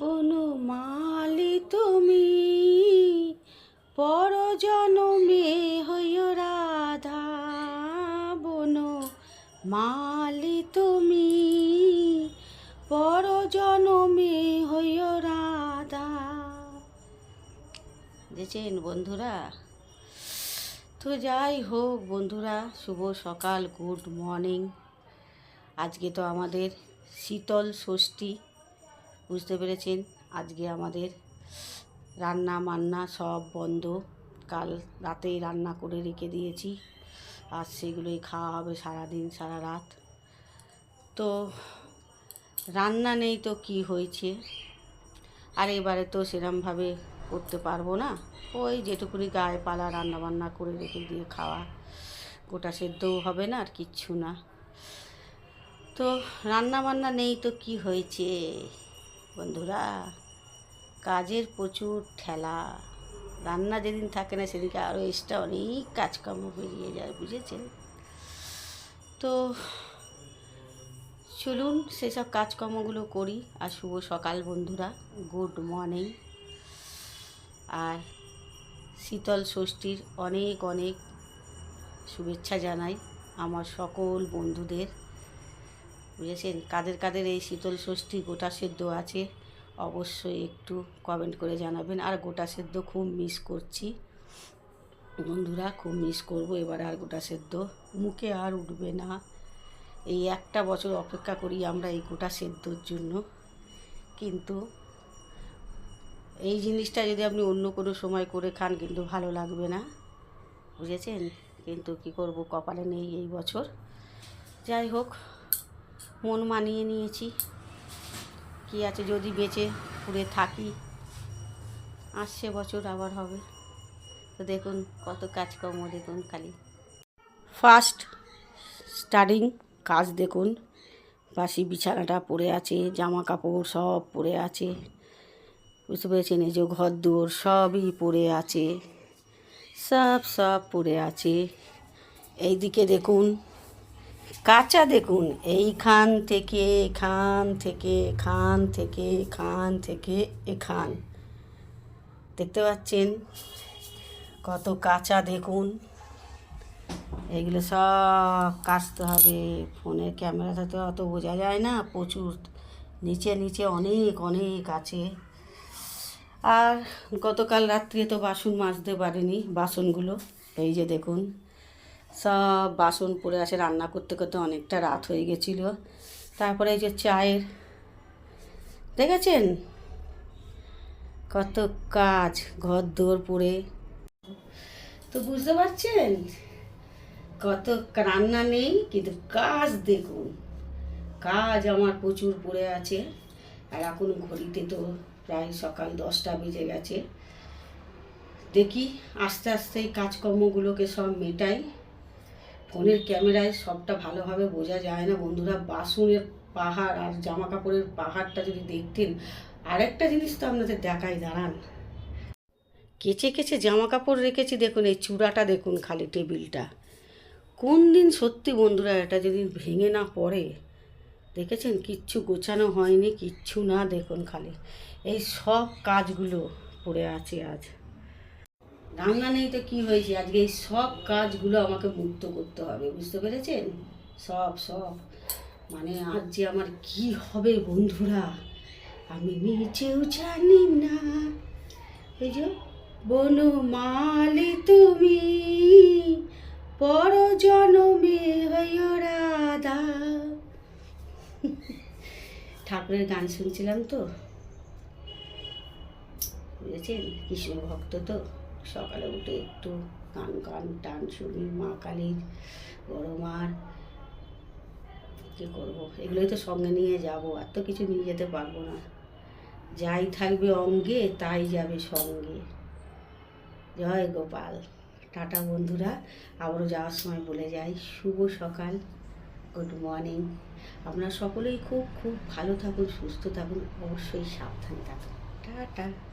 বনমালি তুমি পর জনমে হইয় রাধা বন মালি তুমি পর জনমে হইয় রাধা দেখছেন বন্ধুরা, তো যাই হোক বন্ধুরা, শুভ সকাল, গুড মর্নিং। আজকে তো আমাদের শীতল ষষ্ঠী। বুঝতে পেরেছেন? আজকে আমাদের রান্না মান্না সব বন্ধ। কাল রাতেই রান্না করে রেখে দিয়েছি। আর সেগুলোই খাওয়া হবে সারাদিন, সারা রাত। তো রান্না নেই তো কি হয়েছে? আর এবারে তো সেরমভাবে করতে পারব না। ওই যেটুকুনি গায়ে পালা রান্না বান্না করে রেখে দিয়ে খাওয়া গোটা সেদ্ধও হবে না আর কিচ্ছু না। তো রান্না বান্না নেই তো কি হয়েছে? বন্ধুরা, কাজের প্রচুর ঠেলা। রান্না যেদিন থাকে না, সেদিনকে আরও এক্সট্রা অনেক কাজকর্ম বেরিয়ে যায়, বুঝেছেন? তো চলুন সেসব কাজকর্মগুলো করি। আর শুভ সকাল বন্ধুরা, গুড মর্নিং। আর শীতল ষষ্ঠীর অনেক অনেক শুভেচ্ছা জানাই আমার সকল বন্ধুদের। বুঝেছেন কাদের কাদের এই শীতল ষষ্ঠী গোটা সেদ্ধ আছে অবশ্যই একটু কমেন্ট করে জানাবেন। আর গোটা সেদ্ধ খুব মিস করছি। বন্ধুরা, খুব মিস করব এবার আর গোটা সেদ্ধ। মুখে আর উঠবে না। এই একটা বছর অপেক্ষা করি আমরা এই গোটা সেদ্ধর জন্য। কিন্তু এই জিনিসটা যদি আপনি অন্য কোনো সময় করে খান কিন্তু ভালো লাগবে না। বুঝেছেন? কিন্তু কি করব, কপালে নেই এই বছর। যাই হোক মন মানিয়ে নিয়েছি। কি আছে যদি বেঁচে পুড়ে থাকি। আসছে বছর, আবার হবে। তো দেখুন কত কাজকর্ম দেখুন খালি। ফার্স্ট স্টার্টিং কাজ দেখুন। বাসি বিছানাটা পড়ে আছে জামা কাপড় সব পড়ে আছে। বুঝতে পেরেছেন? এই যে ঘর দুয়ার সবই পড়ে আছে। সব সব পড়ে আছে। এইদিকে দেখুন কাঁচা দেখুন, এইখান থেকে এখান থেকে এখান থেকে এখান থেকে এখান। দেখতে পাচ্ছেন? কত কাঁচা দেখুন। এগুলো সব কাচতে হবে, ফোনের ক্যামেরাতে তো অত বোঝা যায় না, প্রচুর। নিচে নিচে অনেক অনেক আছে। আর গতকাল রাত্রে তো বাসন মাজতে পারিনি, বাসনগুলো, এই যে দেখুন। সব বাসন পড়ে আছে, রান্না করতে করতে অনেকটা রাত হয়ে গেছিল। তারপরে এই যে চায়ের, দেখেছেন? কত কাজ ঘর দৌড় পড়ে। তো বুঝতে পারছেন? কত রান্না নেই, কিন্তু কাজ দেখুন, কাজ আমার প্রচুর পড়ে আছে। আর এখন ঘড়িতে তো প্রায় সকাল দশটা বেজে গেছে। দেখি আস্তে আস্তে এই কাজকর্মগুলোকে সব মেটাই। ফোনের ক্যামেরায় সবটা ভালোভাবে বোঝা যায় না। বন্ধুরা, বাসনের পাহাড় আর জামা কাপড়ের পাহাড়টা যদি দেখতেন, আরেকটা জিনিস তো আপনাদের দেখাই, দাঁড়ান। কেচে কেচে জামা কাপড় রেখেছি, দেখুন, এই চূড়াটা দেখুন খালি টেবিলটা। কোন দিন সত্যি বন্ধুরা, এটা যদি ভেঙে না পড়ে, দেখেছেন? কিচ্ছু গোছানো হয়নি, কিচ্ছু না, দেখুন খালি। এই সব কাজগুলো পড়ে আছে আজ। রান্না নেই তো কী হয়েছে? আজকে এই সব কাজগুলো আমাকে মুক্ত করতে হবে, বুঝতে পেরেছেন? সব সব। মানে আজ যে আমার কি হবে বন্ধুরা? আমি নিজেও জানি না। এই যে বনমালি তুমি পর জনমে হইয় রাধা। ঠাকুরের গান শুনছিলাম তো? বুঝেছেন? কৃষ্ণ ভক্ত তো। সকালে উঠে একটু গান গান, টান শুনি মা কালীর, বড় মার, কী করব? এগুলোই তো সঙ্গে নিয়ে যাব, আর তো কিছু নিয়ে যেতে পারব না। যাই থাকবে অঙ্গে, তাই যাবে সঙ্গে। জয় গোপাল। টাটা বন্ধুরা, আবারও যাওয়ার সময় বলে যাই, শুভ সকাল, গুড মর্নিং। আপনারা সকলেই খুব খুব ভালো থাকুন, সুস্থ থাকুন, অবশ্যই সাবধানে থাকুন। টাটা।